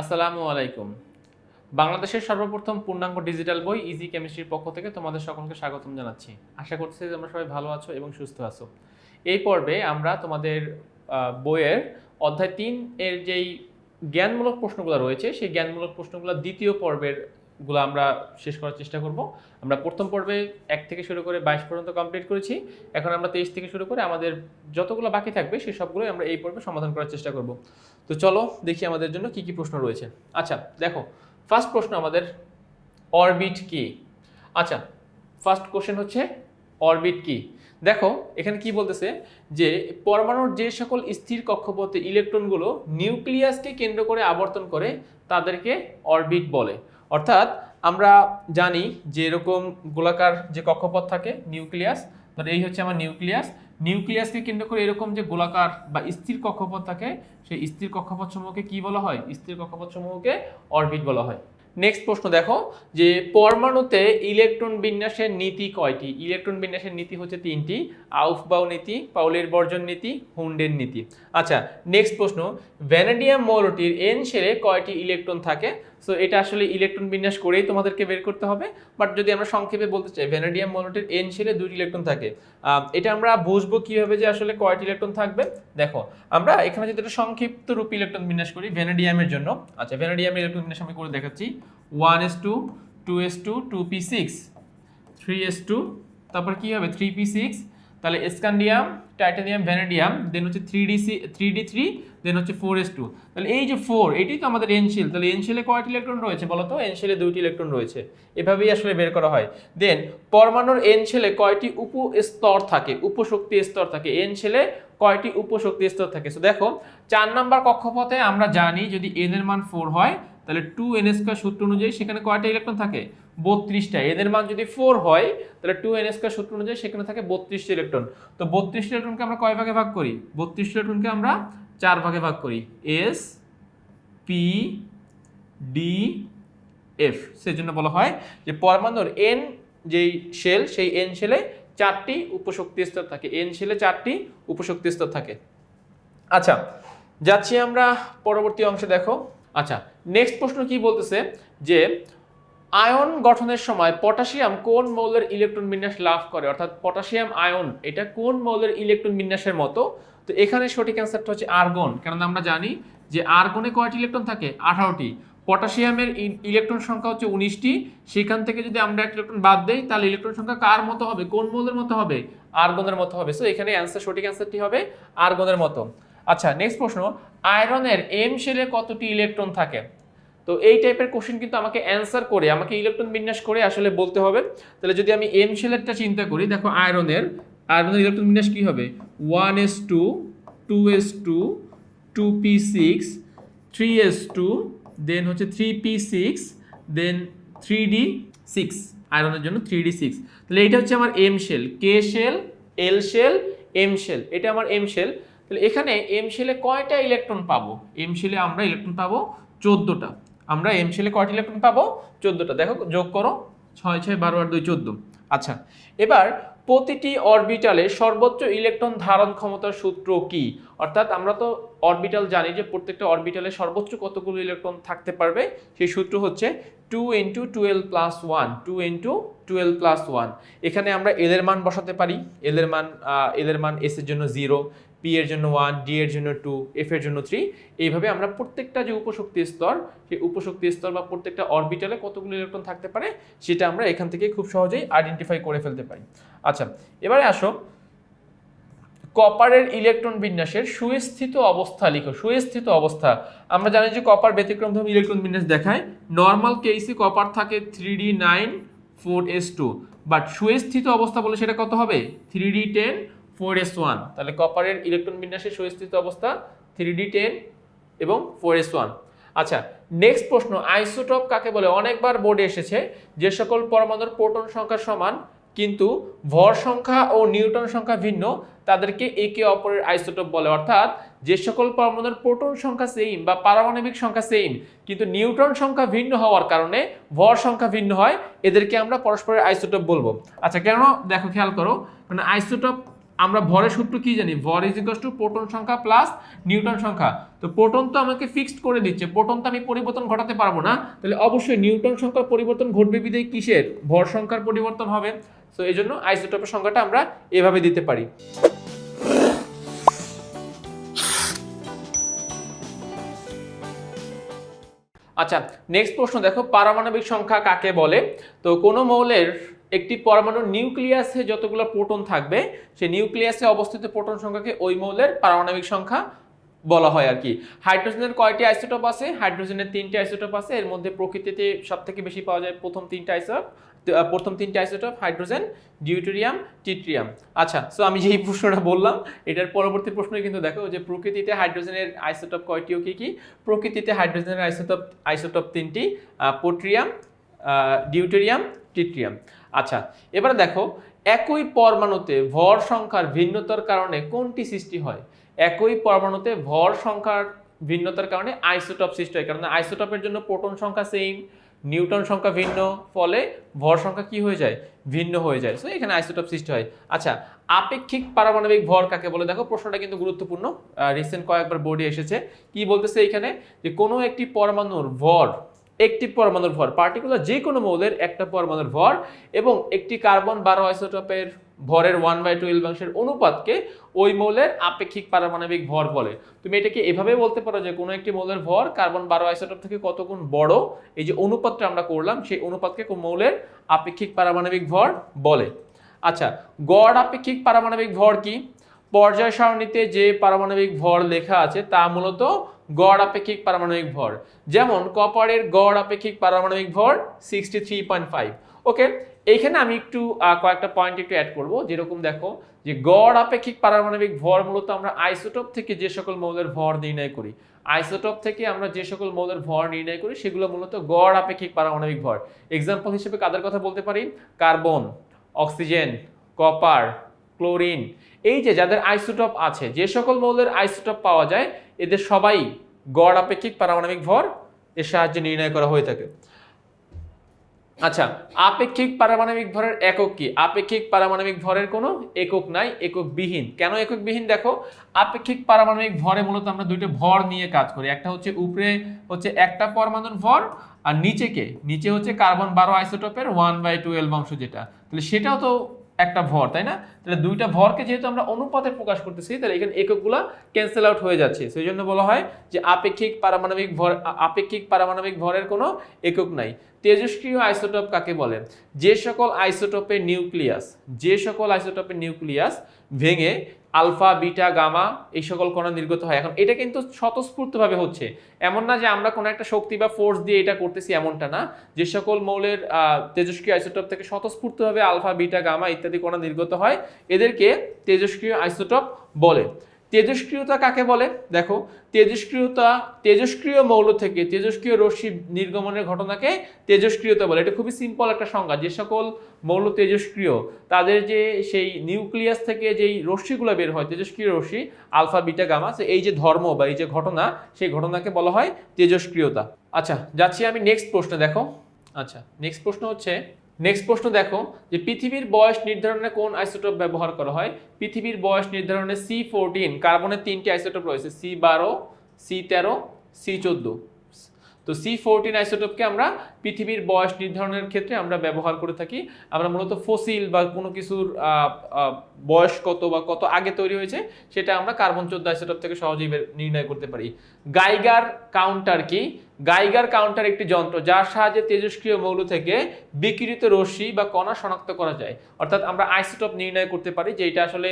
আসসালামু আলাইকুম। বাংলাদেশের সর্বপ্রথম পূর্ণাঙ্গ ডিজিটাল বই ইজি কেমিস্ট্রির পক্ষ থেকে তোমাদের সকলকে স্বাগতম জানাচ্ছি। আশা করছি যে তোমরা সবাই ভালো আছো এবং সুস্থ আছো। এই পর্বে আমরা তোমাদের বইয়ের অধ্যায় তিন এর যেই জ্ঞানমূলক প্রশ্নগুলো রয়েছে, সেই জ্ঞানমূলক প্রশ্নগুলো দ্বিতীয় পর্বের গুলো আমরা শেষ করার চেষ্টা করব। আমরা প্রথম পর্বে এক থেকে শুরু করে বাইশ পর্যন্ত কমপ্লিট করেছি। এখন আমরা তেইশ থেকে শুরু করে আমাদের যতগুলো বাকি থাকবে সেই সবগুলোই আমরা এই পর্বে সমাধান করার চেষ্টা করব। তো চলো দেখি আমাদের জন্য কি কি প্রশ্ন রয়েছে। আচ্ছা দেখো ফার্স্ট প্রশ্ন আমাদের অরবিট কি? আচ্ছা ফার্স্ট কোশ্চেন হচ্ছে অরবিট কি? দেখো, এখানে কি বলতেছে যে পরমাণুর যে সকল স্থির কক্ষপথে ইলেকট্রনগুলো নিউক্লিয়াসকে কেন্দ্র করে আবর্তন করে তাদেরকে অরবিট বলে। অর্থাৎ আমরা জানি যে এরকম গোলাকার যে কক্ষপথ থাকে, নিউক্লিয়াস ধর এই হচ্ছে আমার নিউক্লিয়াস। নিউক্লিয়াসকে কেন্দ্র করে এরকম যে গোলাকার বা স্থির কক্ষপথ থাকে, সেই স্থির কক্ষপথ সমূহকে কী বলা হয়? স্থির কক্ষপথ সমূহকে অরবিট বলা হয়। নেক্সট প্রশ্ন দেখো, যে পরমাণুতে ইলেকট্রন বিন্যাসের নীতি কয়টি? ইলেকট্রন বিন্যাসের নীতি হচ্ছে তিনটি, আউফবাউ নীতি, পাউলের বর্জন নীতি, হুন্ডের নীতি। আচ্ছা নেক্সট প্রশ্ন, ভ্যানাডিয়াম মৌলটির এন শেলে কয়টি ইলেকট্রন থাকে? সো এটা আসলে ইলেকট্রন বিন্যাস করেই তোমাদেরকে বের করতে হবে। বাট যদি আমরা সংক্ষেপে বলতে চাই ভ্যানাডিয়াম মৌলটির এন শেলে দুটি ইলেকট্রন থাকে এটা আমরা বুঝব কীভাবে যে আসলে কয়টি ইলেকট্রন থাকবে। দেখো, আমরা এখানে যদি একটা সংক্ষিপ্ত রূপ ইলেকট্রন বিন্যাস করি ভ্যানাডিয়ামের জন্য আচ্ছা ভ্যানাডিয়ামের ইলেকট্রন বিন্যাস আমি করে দেখাচ্ছি। One S two two S two two P six three S two তারপর কী হবে? থ্রি পি সিক্স তাহলে স্ক্যান্ডিয়াম টাইটানিয়াম, ভ্যানাডিয়াম দেন হচ্ছে three d c three d three then হচ্ছে ফোর এস টু তাহলে এই যে ফোর এটি তো আমাদের এনশিল তাহলে এনশিলে কয়টি ইলেকট্রন রয়েছে বলো তো? এনশিলে দুইটি ইলেকট্রন রয়েছে। এভাবেই আসলে বের করা হয়। দেন পরমাণুর এনশিলে কয়টি উপ স্তর থাকে? উপশক্তি স্তর থাকে। এনশিলে কয়টি উপশক্তি স্তর থাকে? সো দেখো, চার নাম্বার কক্ষপথে আমরা জানি যদি এন এর মান ফোর হয়, তাহলে টু এন স্কোয়ার সূত্র অনুযায়ী সেখানে কয়টা ইলেকট্রন থাকে? বত্রিশটা। এদের মান যদি ফোর হয়, তাহলে টু এন স্কোয়ার সূত্র অনুযায়ী সেখানে থাকে বত্রিশটা ইলেকট্রন তো বত্রিশটা ইলেকট্রনকে আমরা কয় ভাগে ভাগ করি? বত্রিশটা ইলেকট্রনকে আমরা চার ভাগে ভাগ করি। এস পি ডি এফ সেজন্য বলা হয় যে পরমাণুর এন যেই শেল সেই এন শেলে চারটি উপশক্তি স্তর থাকে। এন শেলে চারটি উপশক্তি স্তর থাকে। আচ্ছা যাচ্ছি আমরা পরবর্তী অংশে দেখো। আচ্ছা নেক্সট প্রশ্ন কি বলতেছে? যে আয়ন গঠনের সময় পটাশিয়াম কোন মৌলের ইলেকট্রন বিন্যাস লাভ করে? অর্থাৎ পটাশিয়াম আয়ন, এটা কোন মৌলের ইলেকট্রন বিন্যাসের মতো? তো এখানে সঠিক অ্যান্সারটা হচ্ছে আর্গন, কেননা আমরা জানি যে আর্গনে কয়টি ইলেকট্রন থাকে? আঠারোটি। পটাশিয়ামের ইলেকট্রন সংখ্যা হচ্ছে উনিশটি। সেখান থেকে যদি আমরা একটা ইলেকট্রন বাদ দেই, তাহলে ইলেকট্রন সংখ্যা কার মতো হবে? কোন মৌলের মতো হবে? আর্গনের মতো হবে। সো এখানে অ্যান্সার, সঠিক অ্যান্সারটি হবে আর্গনের মতো। আচ্ছা নেক্সট প্রশ্ন, আয়রনের এম শেলে কতটি ইলেকট্রন থাকে? তো এই টাইপের কোশ্চেন কিন্তু আমাকে অ্যান্সার করে, আমাকে ইলেকট্রন বিন্যাস করে আসলে বলতে হবে। তাহলে যদি আমি এম শেলেরটা চিন্তা করি, দেখো আয়রনের আয়রনের ইলেকট্রন বিন্যাস কী হবে? One s two two s two two p six three s two then হচ্ছে three p six then three d six আয়রনের জন্য থ্রি ডি সিক্স তাহলে এটা হচ্ছে আমার M shell K shell L shell M shell এটা আমার M shell তাহলে এখানে এম শেলে কয়টা ইলেকট্রন পাবো? এম শেলে আমরা ইলেকট্রন পাবো চোদ্দোটা। আমরা এম শেলে কয়টা ইলেকট্রন পাবো চোদ্দোটা। দেখো, যোগ করো, ছয় ছয়, বারো আর দুই, চোদ্দ। আচ্ছা এবার প্রতিটি অরবিটালে সর্বোচ্চ ইলেকট্রন ধারণ ক্ষমতার সূত্র কি? অর্থাৎ আমরা তো অরবিটাল জানি যে প্রত্যেকটা অরবিটালে সর্বোচ্চ কতগুলো ইলেকট্রন থাকতে পারবে? সেই সূত্র হচ্ছে two into twelve plus one two into twelve plus one এখানে আমরা এলের মান বসাতে পারি। এলের মান এলের মান এস এর জন্য জিরো পি এর জন্য ওয়ান ডি এর জন্য টু এফ এর জন্য থ্রি এইভাবে আমরা প্রত্যেকটা যে উপশক্তি স্তর, সেই উপশক্তি স্তর বা প্রত্যেকটা অরবিটালে কতগুলো ইলেকট্রন থাকতে পারে, সেটা আমরা এখান থেকে খুব সহজেই আইডেন্টিফাই করে ফেলতে পারি। আচ্ছা এবারে আসো। কপারের ইলেকট্রন বিন্যাসের সুস্থিত অবস্থা লিখো, সুস্থিত অবস্থা। আমরা জানি যে কপার ব্যতিক্রম ব্যতিক্রমধর্মী ইলেকট্রন বিন্যাস দেখায়। নর্মাল কেসে কপার থাকে three d nine four s two but সুস্থিত অবস্থা বলে সেটা কত হবে? Three d ten four s one. তাহলে কপারের ইলেকট্রন বিন্যাসের সুস্থিত অবস্থা থ্রি ডি টেন এবং ফোর এস ওয়ান আচ্ছা নেক্সট প্রশ্ন আইসোটপ কাকে বলে? অনেকবার বোর্ডে এসেছে যে সকল পরমাণুর প্রোটন সংখ্যা সমান, কিন্তু ভর সংখ্যা ও নিউটন সংখ্যা ভিন্ন, তাদেরকে একে অপরের আইসোটোপ বলে। অর্থাৎ যে সকল পরমাণুর প্রোটন সংখ্যা সেম বা পারমাণবিক সংখ্যা সেম কিন্তু নিউটন সংখ্যা ভিন্ন হওয়ার কারণে ভর সংখ্যা ভিন্ন হয়, এদেরকে আমরা পরস্পরের আইসোটোপ বলব। আচ্ছা কেন? দেখো, খেয়াল করো মানে আইসোটোপ আমরা ভরের সূত্র কি জানি? ভর ইজ ইকুয়াল টু প্রোটন সংখ্যা প্লাস নিউটন সংখ্যা। তো প্রোটন তো আমাকে ফিক্সড করে দিচ্ছে। প্রোটন তো আমি পরিবর্তন ঘটাতে পারব না। তাহলে অবশ্যই নিউটন সংখ্যার পরিবর্তন ঘটবে বিধায় কিসের? ভর সংখ্যার পরিবর্তন হবে। সো এই জন্য আইসোটোপের সংখ্যাটা আমরা এভাবে দিতে পারি। আচ্ছা নেক্সট প্রশ্ন দেখো, পারমাণবিক সংখ্যা কাকে বলে? তো কোনো মৌলের একটি পরমাণুর নিউক্লিয়াসে যতগুলো প্রোটন থাকবে, সেই নিউক্লিয়াসে অবস্থিত প্রোটন সংখ্যাকে ওই মৌলের পারমাণবিক সংখ্যা বলা হয় আর কি। হাইড্রোজেনের কয়টি আইসোটোপ আছে? হাইড্রোজেনের তিনটি আইসোটোপ আছে। এর মধ্যে প্রকৃতিতে সব থেকে বেশি পাওয়া যায় প্রথম তিনটা আইসোটোপ প্রথম তিনটি আইসোটোপ হাইড্রোজেন, ডিউটেরিয়াম, টিট্রিয়াম। আচ্ছা সো আমি যেই প্রশ্নটা বললাম, এটার পরবর্তী প্রশ্ন কিন্তু দেখো যে প্রকৃতিতে হাইড্রোজেনের আইসোটোপ কয়টি ও কি কি? প্রকৃতিতে হাইড্রোজেনের আইসোটোপ আইসোটোপ তিনটি পোট্রিয়াম ডিউটেরিয়াম টিট্রিয়াম। আচ্ছা এবারে দেখো, একই পরমাণুতে ভর সংখ্যার ভিন্নতার কারণে কোনটি সৃষ্টি হয়? একই পরমাণুতে ভর সংখ্যার ভিন্নতার কারণে আইসোটপ সৃষ্টি হয় কারণ আইসোটপের জন্য প্রোটন সংখ্যা সেম নিউটন সংখ্যা ভিন্ন, ফলে ভর সংখ্যা কি হয়ে যায়? ভিন্ন হয়ে যায়। সো এখানে আইসোটপ সৃষ্টি হয়। আচ্ছা আপেক্ষিক পারমাণবিক ভর কাকে বলে? দেখো, প্রশ্নটা কিন্তু গুরুত্বপূর্ণ। রিসেন্ট কয়েকবার বোর্ডে এসেছে। কি বলতেছে এখানে? যে কোনো একটি পরমাণুর ভর একটি পরমাণুর ভর পার্টিকুলার যে কোনো মৌলের একটা পরমাণুর ভর, এবং একটি কার্বন বারো আইসোটোপের ভরের ওয়ান বাই টুয়েলভ অংশের অনুপাতকে ওই মৌলের আপেক্ষিক পারমাণবিক ভর বলে। তুমি এটাকে এভাবে বলতে পারো যে কোনো একটি মৌলের ভর কার্বন বারো আইসোটোপ থেকে কত গুণ বড়? এই যে অনুপাতটা আমরা করলাম, সেই অনুপাতকে মৌলের আপেক্ষিক পারমাণবিক ভর বলে। আচ্ছা গড় আপেক্ষিক পারমাণবিক ভর কি? পর্যায় সারণীতে যে পারমাণবিক ভর লেখা আছে, তা মূলত গড় আপেক্ষিক পারমাণবিক ভর। যেমন, কপারের গড় আপেক্ষিক পারমাণবিক ভর sixty three point five okay এইখানে আমি একটু কয়েকটা পয়েন্ট একটু অ্যাড করব। যেরকম দেখো, যে গড় আপেক্ষিক পারমাণবিক ভর মূলত আমরা আইসোটোপ থেকে যে সকল মৌলের ভর নির্ণয় করি। আইসোটোপ থেকে আমরা যে সকল মৌলের ভর নির্ণয় করি, সেগুলো মূলত গড় আপেক্ষিক পারমাণবিক ভর। এক্সাম্পল হিসেবে কাদের কথা বলতে পারি? Carbon oxygen copper chlorine. এই যে যাদের আইসোটপ আছে, যে সকল মৌলের আইসোটপ পাওয়া যায়, এদের সবাই গড় আপেক্ষিক পারমাণবিক ভর এর সাহায্যে নির্ণয় করা হয়ে থাকে। আচ্ছা আপেক্ষিক পারমাণবিক ভরের একক কি? আপেক্ষিক পারমাণবিক ভরের কোনো একক নাই, একক বিহীন। কেন একক বিহীন? দেখো, আপেক্ষিক পারমাণবিক ভরে মূলত আমরা দুইটা ভর নিয়ে কাজ করি। একটা হচ্ছে উপরে হচ্ছে একটা পরমাণুর ভর, আর নিচে কে নিচে হচ্ছে কার্বন বারো আইসোটপের ওয়ান বাই টুয়েলভ অংশ যেটা। তাহলে সেটাও তো একটা ভর, তাই না? তাহলে দুইটা ভরকে যেহেতু আমরা অনুপাতে প্রকাশ করতেছি, তাহলে এখানে এককগুলো ক্যান্সেল আউট হয়ে যাচ্ছে। সেই জন্য বলা হয় যে আপেক্ষিক পারমাণবিক ভর আপেক্ষিক পারমাণবিক ভরের কোনো একক নাই। তেজস্ক্রিয় আইসোটোপ কাকে বলে? যে সকল আইসোটোপের নিউক্লিয়াস, যে সকল আইসোটোপের নিউক্লিয়াস ভেঙে আলফা, বিটা, গামা এই সকল কণা নির্গত হয়। এখন এটা কিন্তু স্বতঃস্ফূর্তভাবে হচ্ছে। এমন না যে আমরা কোনো একটা শক্তি বা ফোর্স দিয়ে এটা করতেছি এমনটা না। যে সকল মৌলের তেজস্ক্রিয় আইসোটপ থেকে স্বতঃস্ফূর্তভাবে আলফা, বিটা, গামা ইত্যাদি কণা নির্গত হয়। এদেরকে তেজস্ক্রিয় আইসোটপ বলে। তেজস্ক্রিয়তা কাকে বলে? দেখো, তেজস্ক্রিয়তা, তেজস্ক্রিয় মৌল থেকে তেজস্ক্রিয় রশ্মি নির্গমনের ঘটনাকে তেজস্ক্রিয়তা বলে। এটা খুবই সিম্পল একটা সংজ্ঞা। যে সকল মৌল তেজস্ক্রিয়, তাদের যে সেই নিউক্লিয়াস থেকে যেই রশ্মিগুলো বের হয়, তেজস্ক্রিয় রশ্মি, আলফা, বিটা, গামা এই যে ধর্ম বা এই যে ঘটনা, সেই ঘটনাকে বলা হয় তেজস্ক্রিয়তা। আচ্ছা যাচ্ছি আমি নেক্সট প্রশ্ন, দেখো। আচ্ছা নেক্সট প্রশ্ন হচ্ছে নেক্সট প্রশ্ন দেখো যে পৃথিবীর বয়স নির্ধারণে কোন আইসোটোপ ব্যবহার করা হয়? পৃথিবীর বয়স নির্ধারণে সি ফোরটিন কার্বনের তিনটি আইসোটোপ রয়েছে সি বারো সি তেরো সি চোদ্দ। তো সি ফোরটিন আইসোটোপকে আমরা পৃথিবীর বয়স নির্ধারণের ক্ষেত্রে আমরা ব্যবহার করে থাকি। আমরা মূলত ফসিল বা কোনো কিছুর বয়স কত বা কত আগে তৈরি হয়েছে, সেটা আমরা কার্বন চোদ্দ আইসোটোপ থেকে সহজেই নির্ণয় করতে পারি। গাইগার কাউন্টার কি? গাইগার কাউন্টার একটি যন্ত্র যার সাহায্যে তেজস্ক্রিয় মৌল থেকে বিকিরিত রশ্মি বা কণা শনাক্ত করা যায়। অর্থাৎ আমরা আইসোটোপ নির্ণয় করতে পারি যে এটা আসলে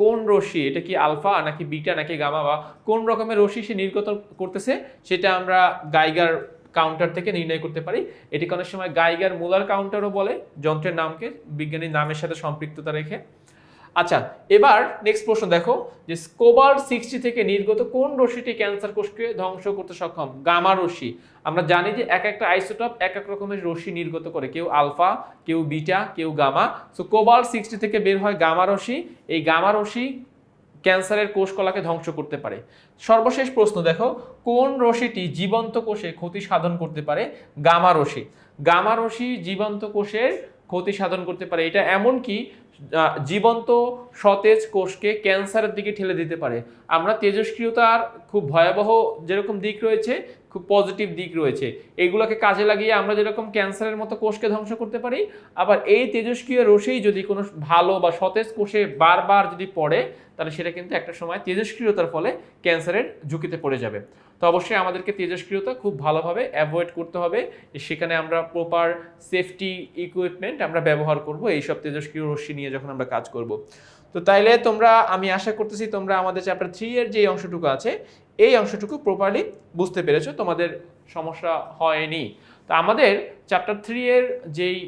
কোন রশ্মি, এটা কি আলফা নাকি বিটা নাকি গামা বা কোন রকমের রশ্মি সে নির্গত করতেছে, সেটা আমরা গাইগার কাউন্টার থেকে নির্ণয় করতে পারি। এটিকে অনেক সময় গাইগার মুলার কাউন্টারও বলে, যন্ত্রের নামকে, বিজ্ঞানীর নামের সাথে সম্পৃক্ততা রেখে। আচ্ছা এবার নেক্সট প্রশ্ন দেখো, যে স্কোবার সিক্সটি থেকে নির্গত কোন রশ্মিটি ক্যান্সার কোষকে ধ্বংস করতে সক্ষম? গামা রশ্মি। আমরা জানি যে এক একটা আইসোটপ এক এক রকমের রশ্মি নির্গত করে, কেউ আলফা, কেউ বিটা, কেউ গামা। সো কোবাল সিক্সটি থেকে বের হয় গামা রশ্মি। এই গামা রশ্মি ক্যান্সারের কোষকলাকে ধ্বংস করতে পারে। সর্বশেষ প্রশ্ন দেখো, কোন রশ্মিটি জীবন্ত কোষে ক্ষতি সাধন করতে পারে? গামা রশ্মি। গামা রশ্মি জীবন্ত কোষের ক্ষতি সাধন করতে পারে। এটা এমন কি? জীবন্ত সতেজ কোষকে ক্যান্সারের দিকে ঠেলে দিতে পারে। আমরা তেজস্ক্রিয়তার খুব ভয়াবহ যেরকম দিক রয়েছে খুব পজিটিভ দিক রয়েছে। এইগুলোকে কাজে লাগিয়ে আমরা যেরকম ক্যান্সারের মতো কোষকে ধ্বংস করতে পারি, আবার এই তেজস্ক্রিয় রশ্মি যদি কোনো ভালো বা সতেজ কোষে বারবার যদি পড়ে, তাহলে সেটা কিন্তু একটা সময় তেজস্ক্রিয়তার ফলে ক্যান্সারের ঝুঁকিতে পড়ে যাবে। তো অবশ্যই আমাদেরকে তেজস্ক্রিয়তা খুব ভালোভাবে অ্যাভয়েড করতে হবে। সেখানে আমরা প্রপার সেফটি ইকুইপমেন্ট আমরা ব্যবহার করব এইসব তেজস্ক্রিয় রশ্মি নিয়ে যখন আমরা কাজ করব। তো তাইলে তোমরা, আমি আশা করতেছি তোমরা আমাদের চ্যাপ্টার থ্রি এর যে অংশটুকু আছে এই অংশটুকু প্রপারলি বুঝতে পেরেছ, তোমাদের সমস্যা হয়নি। তো আমাদের চ্যাপ্টার থ্রি এর যেই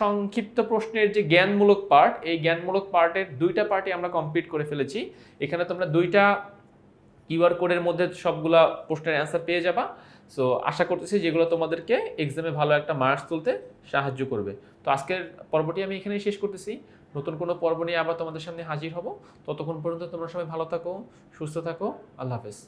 সংক্ষিপ্ত প্রশ্নের যে জ্ঞানমূলক পার্ট এই জ্ঞানমূলক পার্টের দুইটা পার্টই আমরা কমপ্লিট করে ফেলেছি। এখানে তোমরা দুইটা কিউআর কোডের মধ্যে সবগুলা প্রশ্নের অ্যান্সার পেয়ে যাবা। সো আশা করতেছি যেগুলো তোমাদেরকে এক্সামে ভালো একটা মার্কস তুলতে সাহায্য করবে। তো আজকের পর্বটি আমি এখানেই শেষ করতেছি। নতুন কোনো পর্ব নিয়ে আবার তোমাদের সামনে হাজির হব। ততক্ষণ পর্যন্ত তোমরা সবাই ভালো থাকো, সুস্থ থাকো। আল্লাহ হাফেজ।